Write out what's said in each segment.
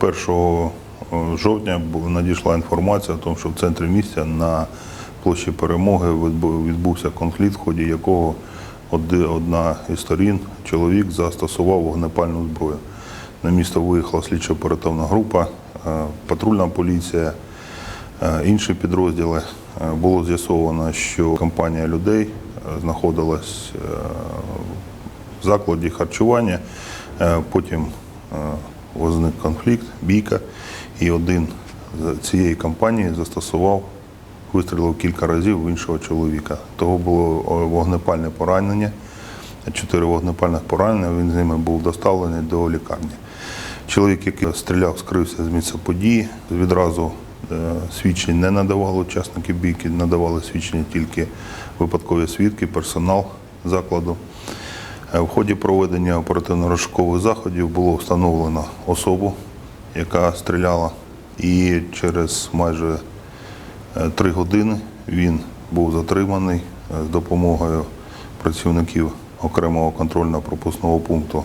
1 жовтня надійшла інформація, тому що в центрі місця на площі перемоги відбувся конфлікт, в ході якого одна із сторін, чоловік, застосував вогнепальну зброю. На місто виїхала слідчо-оперативна група, е, патрульна поліція, е, інші підрозділи. Е, Було з'ясовано, що компанія людей е, знаходилась е, в закладі харчування. Е, Потім е, возник конфлікт, бійка, і один з цієї компанії застосував, вистрілив кілька разів в іншого чоловіка. Того було вогнепальне поранення, чотири вогнепальних поранення, він з ними був доставлений до лікарні. Чоловік, який стріляв, скрився з місця події, відразу е, свідчень не надавали учасники бійки, надавали свідчення тільки випадкові свідки, персонал закладу. Е, В ході проведення оперативно-розшукових заходів було встановлено особу, яка стріляла, і через майже е, три години він був затриманий е, з допомогою працівників окремого контрольно-пропускного пункту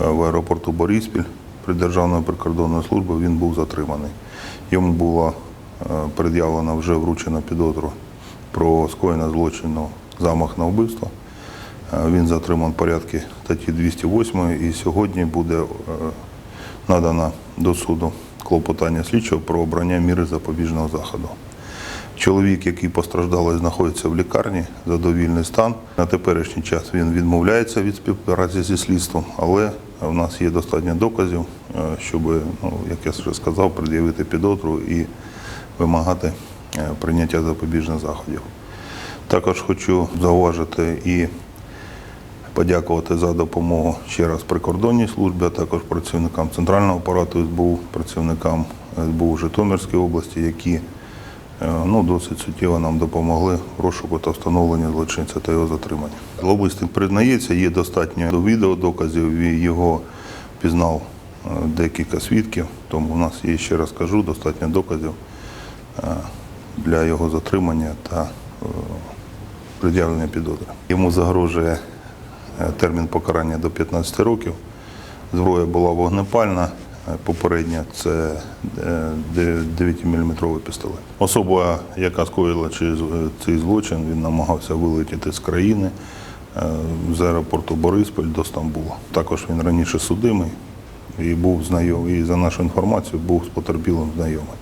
в аеропорту Бориспіль при Державної прикордонної служби він був затриманий. Йому було пред'явлено вже вручено підозру про скоєння злочину замах на вбивство. Е, Він затриман в порядку статті 208 і сьогодні буде е, надано до суду клопотання слідчого про обрання міри запобіжного заходу. Чоловік, який постраждалий, знаходиться в лікарні, задовільний стан. На теперішній час він відмовляється від співпраці зі слідством, але в нас є достатньо доказів, е, щоб, ну, як я вже сказав, пред'явити підозру і вимагати прийняття запобіжних заходів. Також хочу зауважити і подякувати за допомогу ще раз прикордонній службі, а також працівникам центрального апарату СБУ, працівникам СБУ в Житомирській області, які е, ну, досить суттєво нам допомогли в розшуку та встановленні злочинця та його затримання. Зловмисник признається, є достатньо до відеодоказів, і його пізнав е, декілька свідків, тому у нас є, ще раз кажу, достатньо доказів е, для його затримання та пред'явлення підозри. Йому загрожує термін покарання до 15 років. Зброя була вогнепальна. е, Попередня це 9-мм пістолет. Особа, яка скоїла е, цей злочин, він намагався вилетіти з країни е, з аеропорту Бориспіль до Стамбула. Також він раніше судимий і був знайомий. І за нашу інформацію був з потерпілим знайомий.